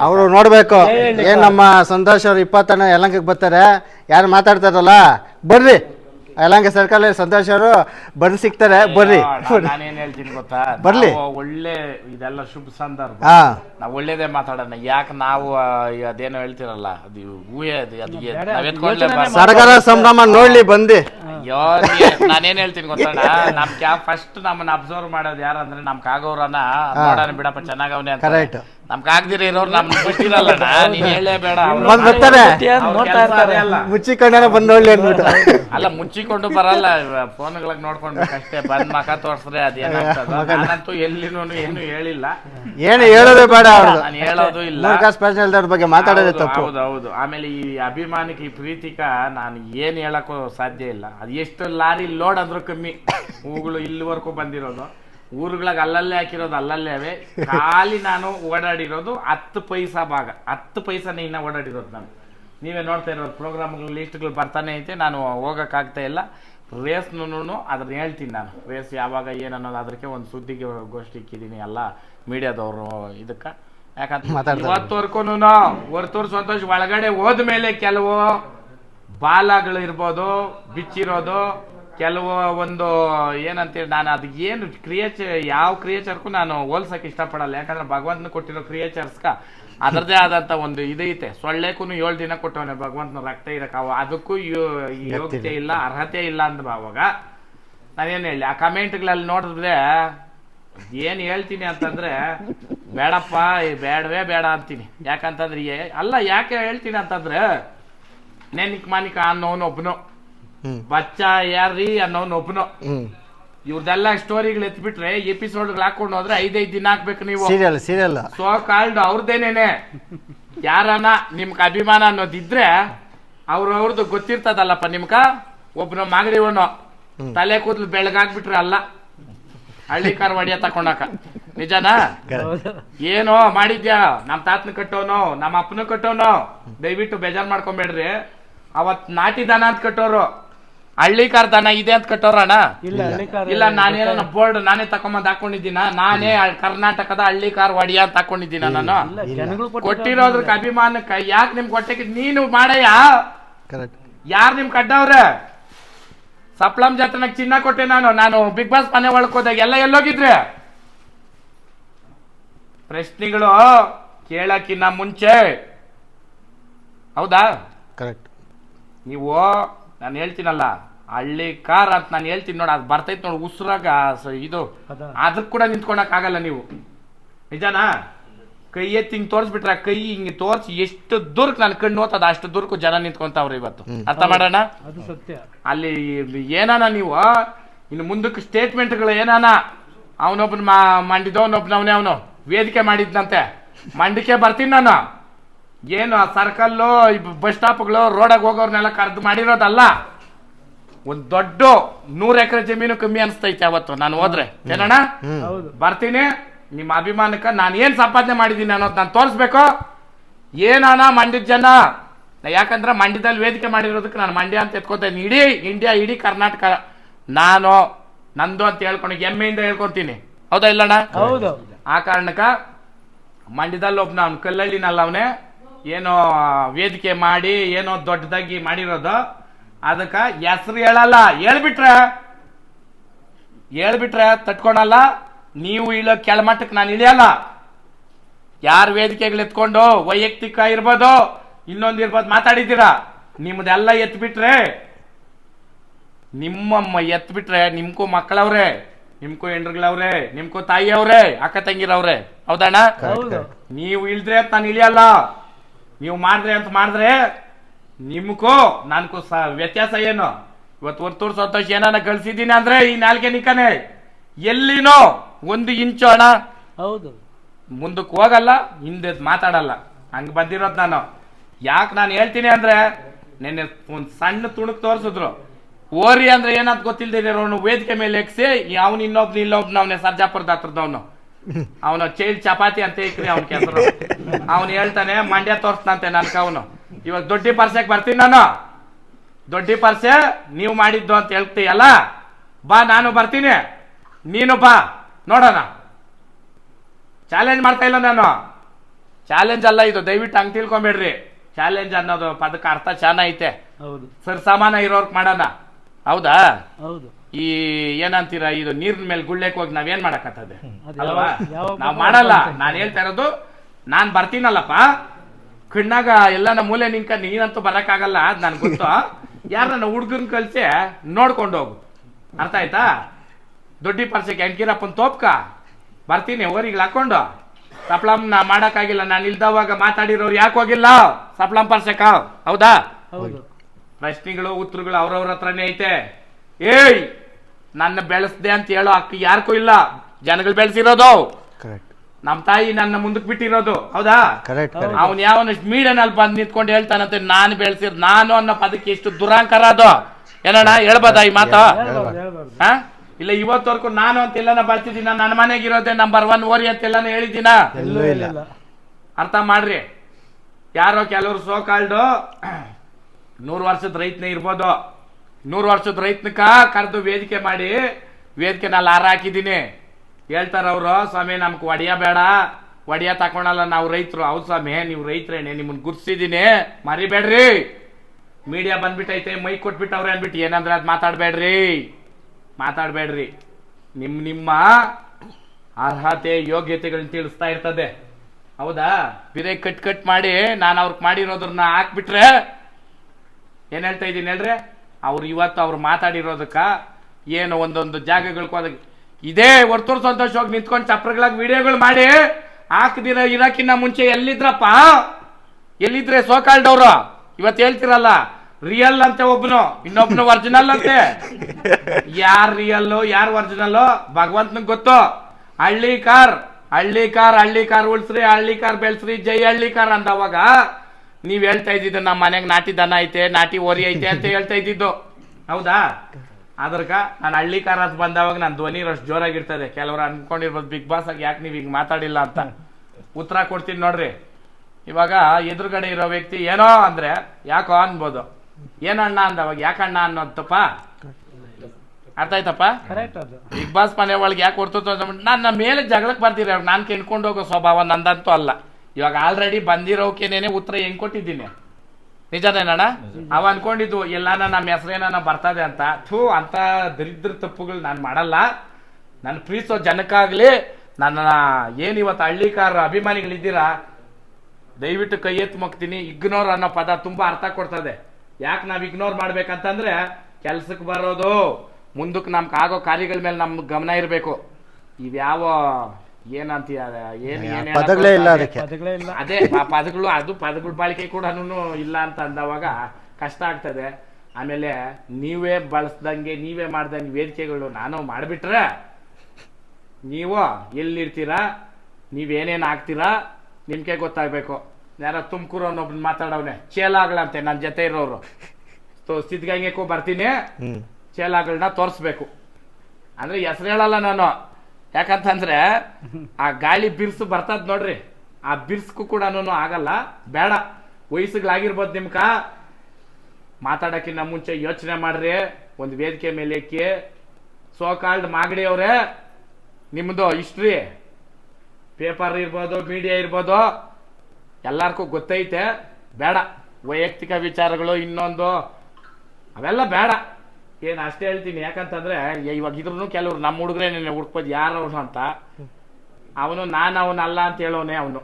ಅವರು ನೋಡ್ಬೇಕು. ಏನ್ ನಮ್ಮ ಸಂತೋಷ್ ಅವ್ರು ಇಪ್ಪತ್ತನ ಯಲಂಕಕ್ಕೆ ಬರ್ತಾರೆ? ಯಾರು ಮಾತಾಡ್ತಾರಲ್ಲ? ಬರ್ರಿ. ಯಲಂಕ ಸರ್ಕಲ್ ಸಂತೋಷ್ ಅವರು ಬಂದು ಸಿಗ್ತಾರೆ. ಬರ್ರಿ. ನಾನೇನ್ ಹೇಳ್ತೀನಿ ಗೊತ್ತಾ? ಬರ್ಲಿ. ನಾವು ಒಳ್ಳೆ ಇದೆಲ್ಲ ಶುಭ ಸಂದರ್ಭ. ಹಾ. ನಾವು ಒಳ್ಳೇದೇ ಮಾತಾಡೋಣ. ಯಾಕೆ ನಾವು ಆ, ಈ ಅದೇನೋ ಹೇಳ್ತಿರಲ್ಲ ಅದು ಊಹೆ ಅದು ಅದು ಏನ್- ನಾವ್ ಎತ್ಕೊಂಡ್ಲೇ ಬಾ- ಸಡಗರ ಸಂಭ್ರಮ ನೋಡ್ಲಿ ಬಂದಿ. ಅಯ್ಯೋ ನೀ- ನಾನೇನ್ ಹೇಳ್ತೀನಿ ಗೊತ್ತಣ್ಣ? ನಮ್ ಕ್ಯಾ ಫಸ್ಟ್ ನಮ್ಮನ್ನ ಅಬ್ಸರ್ವ್ ಮಾಡೋದು ಯಾರಂದ್ರೆ ನಮ್ ಕಾಗೋರನ್ನ ನೋಡೋಣ ಬಿಡಪ್ಪ ಚೆನ್ನಾಗವ್ನೆ ಅಂತ. Correct. ನಮ್ ಕಾಗ್ದಿರ ಇರೋರು ನಮ್ ಬಿಟ್ಟಿರಲ್ಲಣ್ಣ ನೀನ್ ಹೇಳೇ ಬೇಡ. ಅವ್ರು- ಬರ್ತಾರೆ ನೋಡ್ತಾ ಇರ್ತಾರೆ. ಅದೇ ಅಲ್ಲ. ಮುಚ್ಚಿಕೊಂಡೇನೆ ಬಂದ್ ನೋಡ್ಲಿ ಅಂದ್ಬಿಟ್ಟು. ಅಲ್ಲ ಮುಚ್ಚಿಕೊಂಡು ಬರಲ್ಲ. ಫೋನ್ಗಳಿಗೆ ನೋಡ್ಕೊಂಡ್ಬೇಕಷ್ಟೇ ಬಂದ್ ಮಕ ತೋರ್ಸ್ರೆ ಅದೇನಾಗ್ತದ ನಾನಂತೂ ಎಲ್ಲಿನೂ ಏನು ಹೇಳಿಲ್ಲ. ಏನು ಹೇಳೋದೇ ಬೇಡ ಅವ್ರದ್ದು ನಾನು ಹೇಳೋದು ಇಲ್ಲ. ಸ್ಪೆಷಲ್ ಅವ್ರ ಬಗ್ಗೆ ಮಾತಾಡೋದೇ ಹೌದು, ತಪ್ಪು. ಹೌದು ಹೌದು. ಆಮೇಲೆ ಈ ಅಭಿಮಾನಿಕ ಈ ಪ್ರೀತಿಕ ನಾನು ಏನ್ ಹೇಳಕ್ಕೂ ಸಾಧ್ಯ ಇಲ್ಲ. ಅದು ಎಷ್ಟು ಲಾರಿ ಲೋಡ್ ಅಂದ್ರೂ ಕಮ್ಮಿ. ಹೂಗಳು ಇಲ್ಲಿವರೆಗೂ ಬಂದಿರೋದು. ಊರುಗಳಾಗ ಅಲ್ಲಲ್ಲೇ ಹಾಕಿರೋದು ಅಲ್ಲಲ್ಲೇ ಅವೇ. ಖಾಲಿ ನಾನು ಓಡಾಡಿರೋದು ಹತ್ತು ಪೈಸಾ ಭಾಗ. ಹತ್ತು ಪೈಸಾನೇ ಇನ್ನ ಓಡಾಡಿರೋದು ನಾನು. ನೀವೇ ನೋಡ್ತಾ ಇರೋದು ಪ್ರೋಗ್ರಾಮ್ಗಳು ಲಿಸ್ಟ್ಗಳು ಬರ್ತಾನೆ ಐತೆ. ನಾನು ಹೋಗೋಕ್ಕಾಗ್ತಾ ಇಲ್ಲ. ರೇಸ್ನೂ ಅದನ್ನ ಹೇಳ್ತೀನಿ ನಾನು. ರೇಸ್ ಯಾವಾಗ ಏನು ಅನ್ನೋದು ಅದಕ್ಕೆ ಒಂದು ಸುದ್ದಿಗೆ ಗೋಷ್ಠಿ ಇಕ್ಕಿದ್ದೀನಿ ಎಲ್ಲ ಮೀಡಿಯಾದವರು ಇದಕ್ಕೆ. ಯಾಕಂತ. ಇವತ್ತವರೆಗೂ ಹೊರತೂರು ಸಂತೋಷ್ ಒಳಗಡೆ ಹೋದ್ಮೇಲೆ ಕೆಲವು ಬಾಲಗಳು ಇರ್ಬೋದು ಬಿಚ್ಚಿರೋದು ಕೆಲವು ಒಂದು ಏನಂತೀರಿ ನಾನು ಅದು ಏನು ಕ್ರಿಯೇಚರ್ ಯಾವ ಕ್ರಿಯೇಚರ್ಗೂ ನಾನು ಹೋಲ್ಸಕ್ಕೆ ಇಷ್ಟಪಡಲ್ಲ. ಯಾಕಂದ್ರೆ ಭಗವಂತನ ಕೊಟ್ಟಿರೋ ಕ್ರಿಯೇಚರ್ಸ್ಕ ಅದರದೇ ಆದಂತ ಒಂದು ಇದೈತೆ ಸೊಳ್ಳೆಗೂ ಏಳು ದಿನ ಕೊಟ್ಟವನೆ ಭಗವಂತನ ರಕ್ತ ಇರಕ್ಕ. ಅವ ಅದಕ್ಕೂ ಯೋಗ್ಯತೆ ಇಲ್ಲ, ಅರ್ಹತೆ ಇಲ್ಲ ಅಂದ ಅವಾಗ. ನಾನೇನು ಹೇಳಿ ಆ ಕಮೆಂಟ್ಗಳಲ್ಲಿ ನೋಡಿದ್ರೆ ಏನ್ ಹೇಳ್ತೀನಿ ಅಂತಂದ್ರೆ, ಬೇಡಪ್ಪ ಬೇಡವೇ ಬೇಡ ಅಂತೀನಿ. ಯಾಕಂತಂದ್ರೆ ಅಲ್ಲ ಯಾಕೆ ಹೇಳ್ತೀನಿ ಅಂತಂದ್ರೆ ನೆನಿಕ್ ಮಾನಿಕ ಅನ್ನೋನು ಹ್ಮ್ ಬಚ್ಚ ಯಾರ್ರಿ ಅನ್ನೋನ್ ಒಬ್ನು. ಇವ್ರದೆಲ್ಲ ಸ್ಟೋರಿಗಳು ಎತ್ಬಿಟ್ರೆ ಎಪಿಸೋಡ್ ಹಾಕೊಂಡು ಹೋದ್ರೆ ಐದೈದು ದಿನ ಹಾಕ್ಬೇಕು ನೀವು. ಸೀರಿಯಲ್ ಸೀರಿಯಲ್ ಸೋ ಕಾಲ್ಡ್ ಅವ್ರದ್ದೇನೇನೆ ಯಾರನ ನಿಮ್ಗೆ ಅಭಿಮಾನ ಅನ್ನೋದಿದ್ರೆ ಅವ್ರ ಅವ್ರದ್ದು ಗೊತ್ತಿರ್ತದಲ್ಲಪ್ಪ ನಿಮ್ಗ? ಒಬ್ನ ಮಾಗಡಿವನು ತಲೆ ಕೂದಲು ಬೆಳಗಾಗ್ಬಿಟ್ರೆ ಅಲ್ಲ. ಹಳ್ಳಿ ಕಾರ್ ಮಾಡಿಯ ತಕೊಂಡಾಕ. ನಿಜನಾ? ಏನೋ ಮಾಡಿದ್ಯಾ? ನಮ್ ತಾತನ ಕಟ್ಟೋನು ನಮ್ಮ ಅಪ್ಪನ ಕಟ್ಟೋನು. ದಯವಿಟ್ಟು ಬೇಜಾರ್ ಮಾಡ್ಕೊಂಬೇಡ್ರಿ. ಅವತ್ ನಾಟಿ ದನ ಅಂತ ಕಟ್ಟೋರು. ಹಳ್ಳಿ ಕಾರ್ ದನ ಇದೆ ಅಂತ ಕಟ್ಟೋರಣ ಇಲ್ಲ ಇಲ್ಲ. ನಾನೇನೋ ಬೋರ್ಡ್ ನಾನೇ ತಕೊಂಬಂದ್ ಹಾಕೊಂಡಿದ್ದೀನ? ನಾನೇ ಕರ್ನಾಟಕದ ಹಳ್ಳಿ ಕಾರ್ ಒಡಿಯ ಅಂತ ಹಾಕೊಂಡಿದ್ದೀನ ನಾನು? ಕೊಟ್ಟಿರೋದ್ರಕ್ಕೆ ಅಭಿಮಾನಕ್ಕೆ ಯಾಕೆ ನಿಮ್ ಕೊಟ್ಟಕ್ಕೆ ನೀನು ಮಾಡಯ್ಯ? ಕರೆಕ್ಟ್ ಯಾರು ನಿಮ್ ಕಡ್ಡವ್ರೆ? ಸಪ್ಲಂ ಜಾತ್ರೆನಾಗ ಚಿನ್ನ ಕೊಟ್ಟೆ ನಾನು. ನಾನು ಬಿಗ್ ಬಾಸ್ ಮನೆ ಒಳಕೋದಾಗ ಹೋದಾಗ ಎಲ್ಲ ಎಲ್ಲೋಗಿದ್ರೆ? ಪ್ರಶ್ನೆಗಳು ಕೇಳಕ್ಕಿನ್ನ ಮುಂಚೆ. ಹೌದಾ? ಕರೆಕ್ಟ್ ನೀವು ನಾನು ಹೇಳ್ತೀನಲ್ಲ. ಹಳ್ಳಿ ಕಾರ್ ಅಂತ ನಾನು ಹೇಳ್ತೀನಿ ನೋಡಿ ಅದು ಬರ್ತೈತೆ ನೋಡಿ ಉಸಿರಾಗ ಸ- ಇದು ಅದ. ಅದಕ್ಕೆ ಕೂಡ ನಿಂತ್ಕೊಳಕ್ ಆಗಲ್ಲ ನೀವು. ನಿಜಾನಾ? ಕೈ ಎತ್ತಿ ಹಿಂಗೆ ತೋರಿಸ್ಬಿಟ್ರೆ ಕೈ ಹಿಂಗೆ ತೋರಿಸಿ ಎಷ್ಟು ದೂರಕ್ಕೆ ನನ್ನ ಕಣ್ಣು ಹೋಗ್ತದ ಅಷ್ಟು ದುರ್ಕು ಜನ ನಿಂತ್ಕೊಂತಾವ್ರೆ ಇವತ್ತು. ಅರ್ಥ ಮಾಡೋಣ? ಅದು ಸತ್ಯ. ಅಲ್ಲಿ ಏನಾನ ನೀವು ಇನ್ನು ಮುಂದಕ್ಕೆ ಸ್ಟೇಟ್ಮೆಂಟ್ಗಳು ಏನಾನ? ಅವನೊಬ್ಬನ ಮಾ ಮಂಡಿದವನೊಬ್ಬನವನೇ ಅವನು ವೇದಿಕೆ ಮಾಡಿದ್ನಂತೆ. ಮಂಡಿಕೆ ಬರ್ತೀನಿ ನಾನು. ಏನು ಆ ಸರ್ಕಲ್ಲು ಬಸ್ ಸ್ಟಾಪ್ಗಳು ರೋಡಾಗ ಹೋಗೋರ್ನೆಲ್ಲ ಕರೆದು ಮಾಡಿರೋದಲ್ಲ? ಒಂದು ದೊಡ್ಡ ನೂರು ಎಕರೆ ಜಮೀನು ಕಮ್ಮಿ ಅನಿಸ್ತೈತೆ ಅವತ್ತು ನಾನು ಹೋದ್ರೆ. ಏನಣ್ಣ? ಹೌದು. ಬರ್ತೀನಿ. ನಿಮ್ಮ ಅಭಿಮಾನಕ್ಕೆ ನಾನು ಏನು ಸಂಪಾದನೆ ಮಾಡಿದ್ದೀನಿ ಅನ್ನೋದು ನಾನು ತೋರಿಸ್ಬೇಕು. ಏನಣ್ಣ ಮಂಡ್ಯದ ಜನ? ಯಾಕಂದ್ರೆ ಮಂಡ್ಯದಲ್ಲಿ ವೇದಿಕೆ ಮಾಡಿರೋದಕ್ಕೆ ನಾನು ಮಂಡ್ಯ ಅಂತ ಎತ್ಕೊತೀನಿ ಇಡೀ ಇಂಡಿಯಾ ಇಡೀ ಕರ್ನಾಟಕ ನಾನು ನಂದು ಅಂತ ಹೇಳ್ಕೊಂಡು ಹೆಮ್ಮೆಯಿಂದ ಹೇಳ್ಕೊತೀನಿ ಹೌದಾ ಇಲ್ಲಣ್ಣ? ಹೌದು. ಆ ಕಾರಣಕ್ಕ ಮಂಡ್ಯದಲ್ಲಿ ಒಬ್ಬ ಅವ್ನು ಕಲ್ಲಳ್ಳಿನಲ್ಲ ಅವನೇ ಏನೋ ವೇದಿಕೆ ಮಾಡಿ ಏನೋ ದೊಡ್ಡದಾಗಿ ಮಾಡಿರೋದು. ಅದಕ್ಕ ಹೆಸ್ರು ಹೇಳಲ್ಲ. ಹೇಳ್ಬಿಟ್ರ? ಹೇಳ್ಬಿಟ್ರೆ? ತಟ್ಕೊಳಲ್ಲ. ನೀವು ಇಳೋ ಕೆಳಮಟ್ಟಕ್ಕೆ ನಾನು ಇಳಿಯಲ್ಲ. ಯಾರು ವೇದಿಕೆಗಳು ಎತ್ಕೊಂಡು ವೈಯಕ್ತಿಕ ಇರ್ಬೋದು ಇನ್ನೊಂದು ಇರ್ಬೋದು ಮಾತಾಡಿದ್ದೀರಾ? ನಿಮ್ದೆಲ್ಲ ಎತ್ಬಿಟ್ರೆ ನಿಮ್ಮಮ್ಮ ಎತ್ಬಿಟ್ರೆ ನಿಮ್ಗೂ ಮಕ್ಕಳವ್ರೆ ನಿಮ್ಗೂ ಹೆಂಡ್ರುಗಳವ್ರೆ ನಿಮ್ಗೂ ತಾಯಿಯವ್ರೆ ಅಕ್ಕ ತಂಗಿರವ್ರೆ. ಹೌದಣ್ಣ? ಹೌದು ನೀವು ಇಳಿದ್ರೆ ಅಂತ ನಾನು ಇಳಿಯಲ್ಲ. ನೀವು ಮಾಡಿದ್ರೆ ಅಂತ ಮಾಡಿದ್ರೆ ನಿಮ್ಗೂ ನನ್ಗೂ ಸ ವ್ಯತ್ಯಾಸ ಏನು? ಇವತ್ತು ಹೊರ್ತೂರು ಸಂತೋಷ ಏನಾನ ಗಳಿಸಿದ್ದೀನಿ ಅಂದ್ರೆ ಈ ನಾಲ್ಕೆ ನಿಕ್ಕನೆ. ಎಲ್ಲಿನೋ ಒಂದು ಇಂಚು ಹಣ. ಹೌದು. ಮುಂದಕ್ಕೆ ಹೋಗಲ್ಲ ಹಿಂದೆ ಮಾತಾಡಲ್ಲ. ಹಂಗೆ ಬಂದಿರೋದು ನಾನು. ಯಾಕೆ ನಾನು ಹೇಳ್ತೀನಿ ಅಂದ್ರೆ ನಿನ್ನೆ ಒಂದು ಸಣ್ಣ ತುಣುಕ್ ತೋರಿಸಿದ್ರು. ಓರಿ ಅಂದ್ರೆ ಏನಂತ ಅವನು ವೇದಿಕೆ ಮೇಲೆ ಎಕ್ಸಿ ಅವನು ಇನ್ನೊಬ್ನು ಇಲ್ಲೊಬ್ನ ಅವನೇ ಸರ್ಜಾಪುರದ ಹತ್ರದವನು ಅವನು ಚೈಲ್ ಚಪಾತಿ ಅಂತ ಇಕ್ರಿ ಅವನ ಹೆಸರು ಅವನು ಹೇಳ್ತಾನೆ ಮಂಡ್ಯ ತೋರಿಸ್ತಾನಂತೆ ನನ್ಕ ಅವನು. ಇವಾಗ ದೊಡ್ಡಿ ಪರ್ಸೆಗೆ ಬರ್ತೀನಿ ನಾನು. ದೊಡ್ಡಿ ಪರ್ಸೆ ನೀವು ಮಾಡಿದ್ದು ಅಂತ ಹೇಳ್ತೀಯಲ್ಲ ಬಾ ನಾನು ಬರ್ತೀನಿ. ನೀನು ಬಾ. ನೋಡೋಣ. ಚಾಲೆಂಜ್ ಮಾಡ್ತಾ ಇಲ್ಲ ನಾನು. ಚಾಲೆಂಜ್ ಅಲ್ಲ ಇದು ದಯವಿಟ್ಟು ಹಂಗೆ ತಿಳ್ಕೊಂಬೇಡ್ರಿ. ಚಾಲೆಂಜ್ ಅನ್ನೋದು ಪದಕ್ಕೆ ಅರ್ಥ ಚೆನ್ನಾಗೈತೆ ಹೌದು. ಸರ್ ಸಮಾನ ಇರೋರ್ಗೆ ಮಾಡೋಣ. ಹೌದಾ? ಹೌದು. ಈ ಏನಂತೀರ ಇದು ನೀರಿನ ಮೇಲೆ ಗುಳ್ಳೆಕ್ ಹೋಗಿ ನಾವೇನ್ ಮಾಡಕತ್ತದೆ ಅಲ್ವಾ? ನಾವ್ ಮಾಡಲ್ಲ. ನಾನ್ ಹೇಳ್ತಾ ಇರೋದು ನಾನ್ ಬರ್ತೀನಲ್ಲಪ್ಪ. ಕಣ್ಣಾಗ ಎಲ್ಲ ನಮ್ಮ ಮೂಲೆ ನಿಂಕ ನೀನಂತೂ ಬರಕ್ಕಾಗಲ್ಲ ಅದ್ ನನ್ ಗೊತ್ತು. ಯಾರನ್ನ ಹುಡ್ಗನ್ ಕಲ್ಸಿ ನೋಡ್ಕೊಂಡು ಹೋಗು. ಅರ್ಥ ಆಯ್ತಾ? ದೊಡ್ಡಿ ಪರ್ಸಕ್ಕೆ ಎಂಕೀರಪ್ಪನ್ ತೋಪ್ಕ. ಬರ್ತೀನಿ ಓರಿಗೆ ಹಾಕೊಂಡು. ಸಪ್ಲಂ ನಾ ಮಾಡಕ್ಕಾಗಿಲ್ಲ ನಾನು ಇಲ್ದವಾಗ ಮಾತಾಡಿರೋರು ಯಾಕೆ ಹೋಗಿಲ್ಲ? ಸಪ್ಲಂ ಪರ್ಸಕ? ಹೌದಾ? ಹೌದು. ಪ್ರಶ್ನೆಗಳು ಉತ್ತರಗಳು ಅವ್ರವ್ರ ಹತ್ರನೇ ಐತೆ. ಏಯ್! ನನ್ನ ಬೆಳೆಸ್ದೆ ಅಂತ ಹೇಳೋ ಅಕ್ಕ ಯಾರಿಗೂ ಇಲ್ಲ. ಜನಗಳು ಬೆಳೆಸಿರೋದು. ಕರೆಕ್ಟ್ ನಮ್ ತಾಯಿ ನನ್ನ ಮುಂದಕ್ಕೆ ಬಿಟ್ಟಿರೋದು ಹೌದಾ? ಕರೆಕ್ಟ್ ಅವನು ಯಾವನ ಬಂದು ಬಂದ್ ನಿಂತ್ಕೊಂಡು ಹೇಳ್ತಾನಂತೆ ನಾನು ಬೆಳೆಸಿದ್ ನಾನು ಅನ್ನೋ ಪದಕ್ಕೆ ಎಷ್ಟು ದುರಾಂಕರ ಅದು. ಏನಣ್ಣ ಹೇಳ್ಬೋದಾ ಈ ಮಾತು? ಹಾ? ಇಲ್ಲ ಇವತ್ತವರೆಗೂ ನಾನು ಅಂತ ಎಲ್ಲಾನ ಬರ್ತಿದ್ದೀನ? ನನ್ನ ಮನೆಗಿರೋದೆ ನಂಬರ್ ಒನ್ ಓರಿ ಅಂತ ಎಲ್ಲಾನ ಹೇಳಿದ್ದೀನ? ಅರ್ಥ ಮಾಡ್ರಿ. ಯಾರೋ ಕೆಲವರು ಸೋಕಾಲ್ಡು ನೂರು ವರ್ಷದ ರೈತನೇ ಇರ್ಬೋದು. ನೂರು ವರ್ಷದ ರೈತನಕ ಕರೆದು ವೇದಿಕೆ ಮಾಡಿ ವೇದಿಕೆ ನಾಲ್ ಹಾರ ಹಾಕಿದ್ದೀನಿ. ಹೇಳ್ತಾರ ಅವರು ಸ್ವಾಮಿ, ನಮ್ಗೆ ಒಡೆಯ ಬೇಡ. ಒಡೆಯ ತಕೊಳಲ್ಲ ನಾವು ರೈತರು. ಹೌದು ಸ್ವಾಮಿ, ನೀವು ರೈತರೇನೆ ನಿಮ್ಮನ್ನ ಗುರ್ಸಿದ್ದೀನಿ ಮರಿಬೇಡ್ರಿ. ಮೀಡಿಯಾ ಬಂದ್ಬಿಟ್ಟೈತೆ, ಮೈ ಕೊಟ್ಬಿಟ್ಟವ್ರೆ ಅಂದ್ಬಿಟ್ಟು ಏನಂದ್ರೆ ಅದು ಮಾತಾಡಬೇಡ್ರಿ. ಮಾತಾಡಬೇಡ್ರಿ. ನಿಮ್ಮ ನಿಮ್ಮ ಅರ್ಹತೆ, ಯೋಗ್ಯತೆಗಳನ್ನ ತಿಳಿಸ್ತಾ ಇರ್ತದೆ. ಹೌದಾ? ಬಿರೆ ಕಟ್ ಕಟ್ ಮಾಡಿ ನಾನು ಅವ್ರಿಗೆ ಮಾಡಿರೋದ್ರನ್ನ ಹಾಕ್ಬಿಟ್ರೆ ಏನು ಹೇಳ್ತಾ ಇದ್ದೀನಿ ಹೇಳ್ರಿ? ಅವ್ರು ಇವತ್ತು ಅವ್ರು ಮಾತಾಡಿರೋದಕ್ಕೆ ಏನು ಒಂದೊಂದು ಜಾಗಗಳಿಗೆ ಹೋದಾಗ ಇದೇ ಹೊರತು ಸಂತೋಷ ಹೋಗಿ ನಿಂತ್ಕೊಂಡು ಚಪ್ರಗಳಾಗಿ ವಿಡಿಯೋಗಳು ಮಾಡಿ ಹಾಕ್ದಿರ ಇರಕ್ಕಿನ್ನ ಮುಂಚೆ ಎಲ್ಲಿದ್ರಪ್ಪ? ಎಲ್ಲಿದ್ರೆ ಸೋಕಾಲ್ಡವ್ರು ಇವತ್ತು ಹೇಳ್ತಿರಲ್ಲ ರಿಯಲ್ ಅಂತೆ ಒಬ್ನು, ಇನ್ನೊಬ್ನು ಒರ್ಜಿನಲ್ ಅಂತೆ. ಯಾರ್ ರಿಯಲ್ ಯಾರ್ ಒರ್ಜಿನಲ್ ಭಗವಂತನಿಗೆ ಗೊತ್ತು. ಹಳ್ಳಿ ಕಾರ್ ಹಳ್ಳಿ ಕಾರ್ ಹಳ್ಳಿ ಕಾರ್ ಉಳ್ಸ್ರಿ, ಹಳ್ಳಿ ಕಾರ್ ಬೆಳ್ಸ್ರಿ, ಜೈ ಹಳ್ಳಿ ಕಾರ್ ಅಂದವಾಗ ನೀವ್ ಹೇಳ್ತಾ ಇದ್ದಿದ್ದು ನಮ್ಮ ಮನೆಗೆ ನಾಟಿ ದನ ಐತೆ, ನಾಟಿ ಓರಿ ಐತೆ ಅಂತ ಹೇಳ್ತಾ ಇದ್ದಿದ್ದು. ಹೌದಾ? ಅದ್ರಕ ನಾನು ಹಳ್ಳಿ ಕಾರ್ ಅಂತ ಬಂದವಾಗ ನನ್ನ ಧ್ವನಿ ಅಷ್ಟು ಜೋರಾಗಿರ್ತದೆ. ಕೆಲವರು ಅನ್ಕೊಂಡಿರ್ಬೋದು ಬಿಗ್ ಬಾಸ್ ಆಗಿ ಯಾಕೆ ನೀವು ಹಿಂಗ್ ಮಾತಾಡಿಲ್ಲ ಅಂತ. ಉತ್ತರ ಕೊಡ್ತೀನಿ ನೋಡ್ರಿ. ಇವಾಗ ಎದುರುಗಡೆ ಇರೋ ವ್ಯಕ್ತಿ ಏನೋ ಅಂದ್ರೆ ಯಾಕೋ ಅನ್ಬೋದು. ಏನಣ್ಣ ಅಂದವಾಗ ಯಾಕಣ್ಣ ಅನ್ನೋದಪ್ಪ? ಅರ್ಥ ಆಯ್ತಪ್ಪ? ಬಿಗ್ ಬಾಸ್ ಮನೆ ಒಳಗೆ ಯಾಕೆ ಕೊಡ್ತು ನನ್ನ ಮೇಲೆ ಜಗಳಕ್ಕೆ ಬರ್ತೀರ ನಾನು ಕೆಣ್ಕೊಂಡು ಹೋಗೋ ಸ್ವಭಾವ ನಂದಂತೂ ಅಲ್ಲ. ಇವಾಗ ಆಲ್ರೆಡಿ ಬಂದಿರೋಕೆನೇನೆ ಉತ್ತರ ಹೆಂಗ್ ಕೊಟ್ಟಿದ್ದೀನಿ? ನಿಜನೇನಣ್ಣ ಅವ ಅನ್ಕೊಂಡಿದ್ದು, ಎಲ್ಲಾನ ನಮ್ಮ ಹೆಸರೇನ ಬರ್ತದೆ ಅಂತ. ಥೂ ಅಂತ ದರಿದ್ರ ತಪ್ಪುಗಳು ನಾನು ಮಾಡಲ್ಲ. ನನ್ನ ಪ್ರೀತಿಸೋ ಜನಕ್ಕಾಗ್ಲಿ, ನನ್ನ ಏನು ಇವತ್ತು ಹಳ್ಳಿಕಾರ ಅಭಿಮಾನಿಗಳಿದ್ದೀರಾ? ದಯವಿಟ್ಟು ಕೈ ಎತ್ತು ಮಗ್ತೀನಿ. ಇಗ್ನೋರ್ ಅನ್ನೋ ಪದ ತುಂಬಾ ಅರ್ಥ ಕೊಡ್ತದೆ. ಯಾಕೆ ನಾವು ಇಗ್ನೋರ್ ಮಾಡ್ಬೇಕಂತಂದ್ರೆ ಕೆಲ್ಸಕ್ಕೆ ಬರೋದು ಮುಂದಕ್ಕೆ ನಮ್ಗೆ ಆಗೋ ಕಾರ್ಯಗಳ ಮೇಲೆ ನಮ್ಗೆ ಗಮನ ಇರಬೇಕು. ಇವ್ಯಾವ ಏನಂತೀಯ ಏನ್ ಏನ್ ಪದಗಳೇ ಇಲ್ಲ ಅದಕ್ಕೆ. ಪದಗಳೇ ಇಲ್ಲ. ಅದೇ ಆ ಪದಗಳು ಅದು ಪದಗಳ ಬಾಳಿಕೆ ಕೂಡ ಇಲ್ಲ ಅಂತ ಅಂದವಾಗ ಕಷ್ಟ ಆಗ್ತದೆ. ಆಮೇಲೆ ನೀವೇ ಬಳಸ್ದಂಗೆ ನೀವೇ ಮಾಡ್ದಂಗೆ ವೇದಿಕೆಗಳು ನಾನು ಮಾಡಿಬಿಟ್ರೆ ನೀವು ಎಲ್ಲಿರ್ತೀರಾ? ನೀವೇನೇನು ಹಾಕ್ತೀರಾ ನಿಮ್ಗೆ ಗೊತ್ತಾಗ್ಬೇಕು. ಯಾರೋ ತುಮಕೂರು ಅನ್ನೊಬ್ನ ಮಾತಾಡವ್ನೆ ಚೇಲಾಗಳಂತೆ ನನ್ನ ಜೊತೆ ಇರೋರು. ಸೊ ಸಿದ್ಧಗಂಗೆಕ್ಕೂ ಬರ್ತೀನಿ. ಚೇಲಾಗಳನ್ನ ತೋರಿಸ್ಬೇಕು. ಅಂದ್ರೆ ಹೆಸರು ಹೇಳಲ್ಲ ನಾನು. ಯಾಕಂತಂದ್ರೆ ಆ ಗಾಳಿ ಬಿರ್ಸು ಬರ್ತದ ನೋಡ್ರಿ. ಆ ಬಿರ್ಸ್ಕು ಕೂಡ ಆಗಲ್ಲ. ಬೇಡ. ವಯಸ್ಸುಗಳಾಗಿರ್ಬೋದು ನಿಮ್ಕ. ಮಾತಾಡೋಕ್ಕಿನ್ನ ಮುಂಚೆ ಯೋಚನೆ ಮಾಡ್ರಿ. ಒಂದು ವೇದಿಕೆ ಮೇಲೆ ಸೋ ಕಾಲ್ಡ್ ಮಾಗಡಿ ಅವರೇ ನಿಮ್ಮದು ಹಿಸ್ಟ್ರಿ ಪೇಪರ್ ಇರ್ಬೋದು ಮೀಡಿಯಾ ಇರ್ಬೋದು, ಎಲ್ಲಾರ್ಗೂ ಗೊತ್ತೈತೆ. ಬೇಡ. ವೈಯಕ್ತಿಕ ವಿಚಾರಗಳು ಇನ್ನೊಂದು. ಅವೆಲ್ಲ ಬೇಡ. ಏನ್ ಅಷ್ಟೇ ಹೇಳ್ತೀನಿ ಯಾಕಂತಂದ್ರೆ ಇವಾಗ ಇದ್ರೂ ಕೆಲವ್ರು ನಮ್ಮ ಹುಡುಗರೇ ನೆನೆ ಯಾರು ಅವ್ರು ಅಂತ. ಅವನು ನಾನು ಅವನಲ್ಲ ಅಂತ ಹೇಳೋನೆ ಅವನು.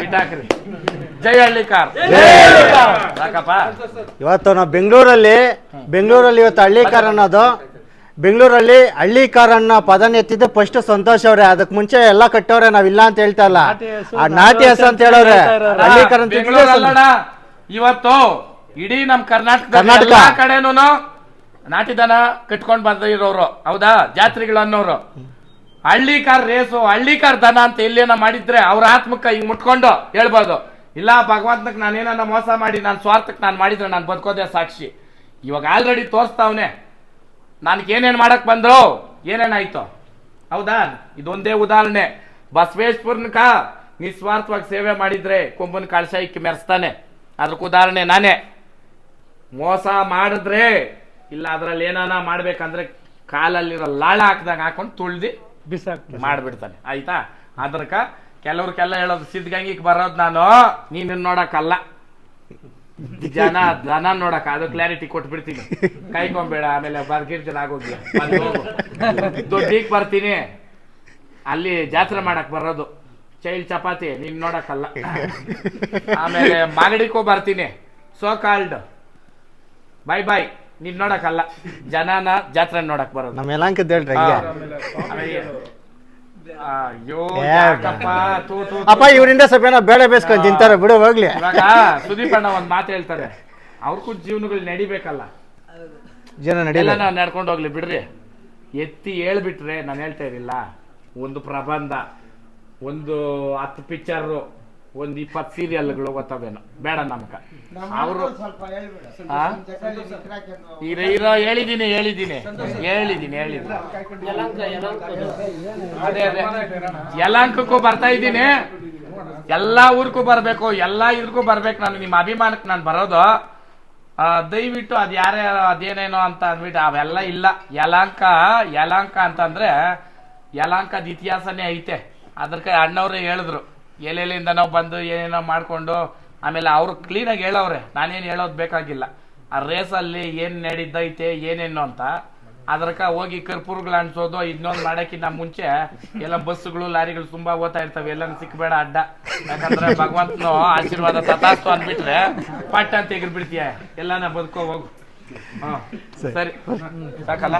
ಬಿಟ್ಟಾಕ್ರಿ ಜೈ ಹಳ್ಳಿಕಾರ್. ಸಾಕಪ್ಪ ಇವತ್ತು ನಾವು ಬೆಂಗಳೂರಲ್ಲಿ ಬೆಂಗಳೂರಲ್ಲಿ ಇವತ್ತು ಹಳ್ಳಿ ಕಾರ್ ಅನ್ನೋದು ಬೆಂಗಳೂರಲ್ಲಿ ಹಳ್ಳಿ ಕಾರ್ ಅನ್ನೋ ಪದನ ಎತ್ತಿದ್ದು ಫಸ್ಟ್ ಸಂತೋಷ್ ಅವ್ರೆ. ಅದಕ್ಕೆ ಮುಂಚೆ ಎಲ್ಲ ಕಟ್ಟವ್ರೆ ನಾವಿಲ್ಲ ಅಂತ ಹೇಳ್ತಾ ಇಲ್ಲ. ಆ ನಾಟಿ ಹೆಸ ಅಂತ ಹೇಳೋರೆ ಹಳ್ಳಿ ಕಾರ್ ಅಂತ ಇವತ್ತು ಇಡೀ ನಮ್ ಕರ್ನಾಟಕ. ಕರ್ನಾಟಕ. ಕಡೆನೂ ನಾಟಿ ದನ ಕಟ್ಕೊಂಡ್ ಬಂದಿರೋರು ಹೌದಾ? ಜಾತ್ರೆಗಳು ಅನ್ನೋರು ಹಳ್ಳಿ ಕಾರ್ ರೇಸು ಹಳ್ಳಿ ಕಾರ್ ದನ ಅಂತ ಎಲ್ಲೇನ ಮಾಡಿದ್ರೆ ಅವ್ರ ಆತ್ಮಕ್ಕ ಹಿಂಗ್ ಮುಟ್ಕೊಂಡು ಹೇಳ್ಬೋದು. ಇಲ್ಲ ನಾನು ನಾನೇನ ಮೋಸ ಮಾಡಿ, ನಾನು ಸ್ವಾರ್ಥಕ್ಕೆ ನಾನು ಮಾಡಿದ್ರೆ ನಾನು ಬದುಕೋದೇ ಸಾಕ್ಷಿ. ಇವಾಗ ಆಲ್ರೆಡಿ ತೋರಿಸ್ತಾವ್ನೆ. ನನ್ಗೆ ಏನೇನ್ ಮಾಡಕ್ ಬಂದ್ರು? ಏನೇನಾಯ್ತು? ಹೌದಾ? ಇದೊಂದೇ ಉದಾಹರಣೆ. ಬಸವೇಶ್ವರನ್ಕ ನಿಸ್ವಾರ್ಥವಾಗಿ ಸೇವೆ ಮಾಡಿದ್ರೆ ಕೊಂಬನ್ ಕಳಶ ಇಕ್ಕಿ ಮೆರೆಸ್ತಾನೆ. ಅದಕ್ಕೆ ಉದಾಹರಣೆ ನಾನೇ. ಮೋಸ ಮಾಡಿದ್ರೆ ಇಲ್ಲ ಅದ್ರಲ್ಲಿ ಏನಾನ ಮಾಡ್ಬೇಕಂದ್ರೆ ಕಾಲಲ್ಲಿರೋ ಲಾಳ ಹಾಕ್ದಾಗ ಹಾಕೊಂಡು ತುಳ್ದಿ ಬಿಸಾಕ್ತಾರೆ ಮಾಡ್ಬಿಡ್ತಾನೆ. ಆಯ್ತಾ? ಅದ್ರಕ ಕೆಲವ್ರಿಗೆಲ್ಲ ಹೇಳೋದು ಸಿದ್ಧಗಂಗಿಗೆ ಬರೋದು ನಾನು ನೀನು ನೋಡಕ್ಕಲ್ಲ. ಜನ ಜನ ನೋಡಕ ಅದು ಕ್ಲಾರಿಟಿ ಕೊಟ್ಬಿಡ್ತೀನಿ. ಕೈಕೊಂಬೇಡ ಆಮೇಲೆ ಬರ್ಗಿರ್ಜನ ಆಗೋಗಿ ದೊಡ್ಡಿಗೆ ಬರ್ತೀನಿ. ಅಲ್ಲಿ ಜಾತ್ರೆ ಮಾಡಕ್ ಬರೋದು. ಚೈಲ್ ಚಪಾತಿ ನೀನ್ ನೋಡಕ್ಕಲ್ಲ. ಆಮೇಲೆ ಮಾಗಡಿಕೋ ಬರ್ತೀನಿ. ಸೋ ಕಾಲ್ಡ್ ಬಾಯ್ ಬಾಯ್ ನೀನ್ ನೋಡಕ್ಕಲ್ಲ. ಜನನ ಜಾತ್ರೆ ನೋಡಕ್ ಬರೋದು. ನಮ್ಮ ಯಲಾಂಕದ ಹೇಳ್ರಿ ಹಂಗೆ. ಅಯ್ಯೋ ಯಾಕಪ್ಪ? ತೂ ತೂ ತೂ. ಅಪ್ಪ ಇವರಿಂದ ಸ್ವಲ್ಪ ಏನೋ ಬೇಳೆ ಬೇಸ್ಕೊಂಡು ತಿಂತಾರೆ ಬಿಡು ಹೋಗ್ಲಿ. ಇವಾಗ ಸುದೀಪ್ ಅಣ್ಣ ಒಂದ್ ಮಾತು ಹೇಳ್ತಾರೆ. ಅವ್ರಿಗೂ ಜೀವನಗಳು ನಡಿಬೇಕಲ್ಲ. ಜನ ಎಲ್ಲ ನಡೀಲ್ಲ ನಾವು ನಡ್ಕೊಂಡು ಹೋಗ್ಲಿ ಬಿಡ್ರಿ. ಎತ್ತಿ ಹೇಳ್ಬಿಟ್ರೆ ನಾನು ಹೇಳ್ತಾ ಇರಲಿಲ್ಲ. ಒಂದು ಪ್ರಬಂಧ ಒಂದು ಹತ್ತು ಪಿಕ್ಚರ್ ಒಂದು ಇಪ್ಪತ್ತು ಸೀರಿಯಲ್ಗಳು ಗೊತ್ತವೇನು ಬೇಡ ನಮ್ಗೆ. ಅವರು ಇರೋ ಇರೋ ಹೇಳಿದೀನಿ ಹೇಳಿದ್ದೀನಿ ಹೇಳಿದೀನಿ ಹೇಳಿದ್ದೀನಿ ಅದೇ ಅದೇ. ಯಲಾಂಕಕ್ಕೂ ಬರ್ತಾ ಇದ್ದೀನಿ. ಎಲ್ಲಾ ಊರಿಗೂ ಬರ್ಬೇಕು ಎಲ್ಲಾ ಇದ್ರಿಗೂ ಬರ್ಬೇಕು. ನಾನು ನಿಮ್ಮ ಅಭಿಮಾನಕ್ಕೆ ನಾನು ಬರೋದು. ಆ, ದಯವಿಟ್ಟು ಅದು ಯಾರೇ ಅದೇನೇನೋ ಅಂತ ಅಂದ್ಬಿಟ್ಟು ಅವೆಲ್ಲ ಇಲ್ಲ. ಯಲಾಂಕ ಯಲಾಂಕ ಅಂತಂದ್ರೆ ಯಲಾಂಕದ ಇತಿಹಾಸನೇ ಐತೆ. ಅದಕ್ಕೆ ಅಣ್ಣವ್ರೆ ಹೇಳಿದ್ರು. ಎಲ್ಲೆಲ್ಲಿಂದ ನಾವು ಬಂದು ಏನೇನೋ ಮಾಡಿಕೊಂಡು, ಆಮೇಲೆ ಅವರು ಕ್ಲೀನಾಗಿ ಹೇಳವ್ರೆ. ನಾನೇನು ಹೇಳೋದು ಬೇಕಾಗಿಲ್ಲ. ಆ ರೇಸಲ್ಲಿ ಏನು ನಡೀತೈತೆ, ಏನೇನು ಅಂತ. ಅದ್ರಕ ಹೋಗಿ ಕರ್ಪೂರ್ಗಳು ಅನ್ಸೋದು ಇನ್ನೊಂದು ಮಾಡೋಕ್ಕಿಂತ ಮುಂಚೆ ಎಲ್ಲ ಬಸ್ಸುಗಳು, ಲಾರಿಗಳು ತುಂಬಾ ಓದ್ತಾ ಇರ್ತವೆ. ಎಲ್ಲ ಸಿಕ್ಬೇಡ ಅಡ್ಡ. ಯಾಕಂದ್ರೆ ಭಗವಂತನು ಆಶೀರ್ವಾದ ತಥಾಸ್ತು ಅಂದ್ಬಿಟ್ರೆ ಪಟ್ಟ ಅಂತ ಎಗರ್ ಬಿಡ್ತೀಯ ಎಲ್ಲಾನ ಬದುಕೋ ಹೋಗು. ಹಾ ಸರಿ. ಸಾಕಲ್ಲ?